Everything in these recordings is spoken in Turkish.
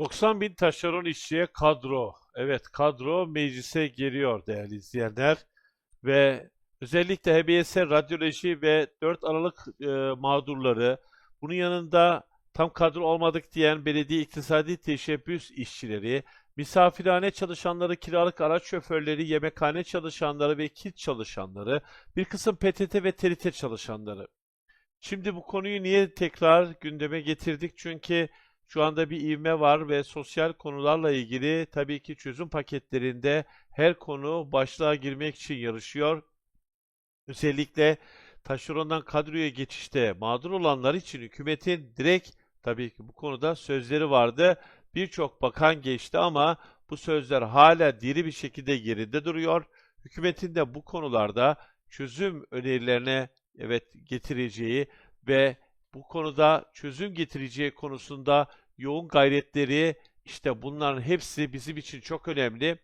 90 bin taşeron işçiye kadro. Evet kadro meclise geliyor değerli izleyenler. Ve özellikle HBS radyoloji ve 4 Aralık e, mağdurları bunun yanında tam kadro olmadık diyen belediye iktisadi teşebbüs işçileri, misafirhane çalışanları, kiralık araç şoförleri, yemekhane çalışanları ve kit çalışanları, bir kısım PTT ve TRT çalışanları. Şimdi bu konuyu niye tekrar gündeme getirdik? Çünkü şu anda bir ivme var ve sosyal konularla ilgili tabii ki çözüm paketlerinde her konu başlığa girmek için yarışıyor. Özellikle taşerondan kadroya geçişte mağdur olanlar için hükümetin direkt tabii ki bu konuda sözleri vardı. Birçok bakan geçti ama bu sözler hala diri bir şekilde yerinde duruyor. Hükümetin de bu konularda çözüm önerilerine evet getireceği ve bu konuda çözüm getireceği konusunda yoğun gayretleri işte bunların hepsi bizim için çok önemli.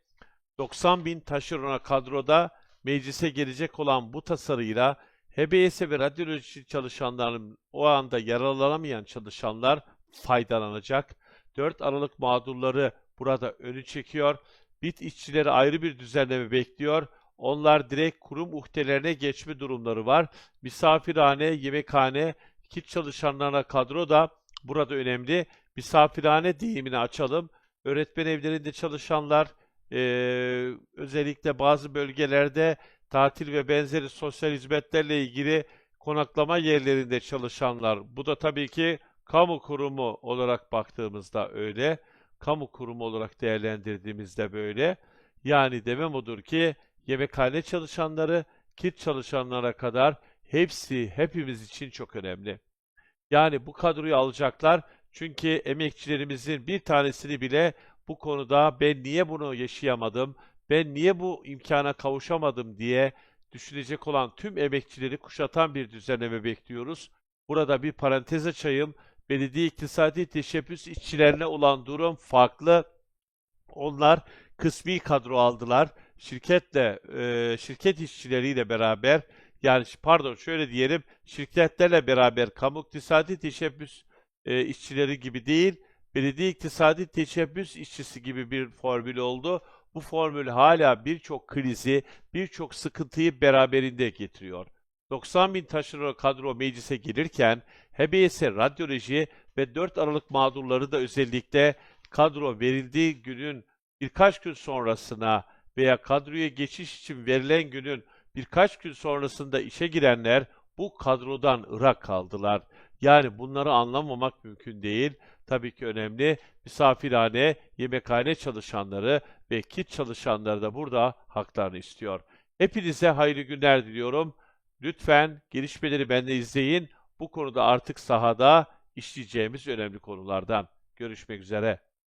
90 bin taşerona kadroda meclise gelecek olan bu tasarıyla HBS ve radyoloji çalışanların o anda yararlanamayan çalışanlar faydalanacak. 4 Aralık mağdurları burada önü çekiyor. Bit işçileri ayrı bir düzenleme bekliyor. Onlar direkt kurum uhdelerine geçme durumları var. Misafirhane, yemekhane, kit çalışanlarına kadro da burada önemli. Misafirhane deyimini açalım. Öğretmen evlerinde çalışanlar, eee, özellikle bazı bölgelerde tatil ve benzeri sosyal hizmetlerle ilgili konaklama yerlerinde çalışanlar. Bu da tabii ki kamu kurumu olarak baktığımızda öyle. Kamu kurumu olarak değerlendirdiğimizde böyle. Yani demem odur ki yemekhane çalışanları, kit çalışanlara kadar hepsi hepimiz için çok önemli. Yani bu kadroyu alacaklar çünkü emekçilerimizin bir tanesini bile bu konuda ben niye bunu yaşayamadım, ben niye bu imkana kavuşamadım diye düşünecek olan tüm emekçileri kuşatan bir düzenleme bekliyoruz. Burada bir parantez açayım. Belediye iktisadi teşebbüs işçilerine olan durum farklı. Onlar kısmi kadro aldılar. Şirketle, şirket işçileriyle beraber yani pardon şöyle diyelim şirketlerle beraber kamu iktisadi teşebbüs e, işçileri gibi değil belediye iktisadi teşebbüs işçisi gibi bir formül oldu. Bu formül hala birçok krizi, birçok sıkıntıyı beraberinde getiriyor. 90 bin taşeron kadro meclise gelirken HBS radyoloji ve 4 Aralık mağdurları da özellikle kadro verildiği günün birkaç gün sonrasına veya kadroya geçiş için verilen günün birkaç gün sonrasında işe girenler bu kadrodan ırak kaldılar. Yani bunları anlamamak mümkün değil. Tabii ki önemli. Misafirhane, yemekhane çalışanları ve kit çalışanları da burada haklarını istiyor. Hepinize hayırlı günler diliyorum. Lütfen gelişmeleri bende izleyin. Bu konuda artık sahada işleyeceğimiz önemli konulardan. Görüşmek üzere.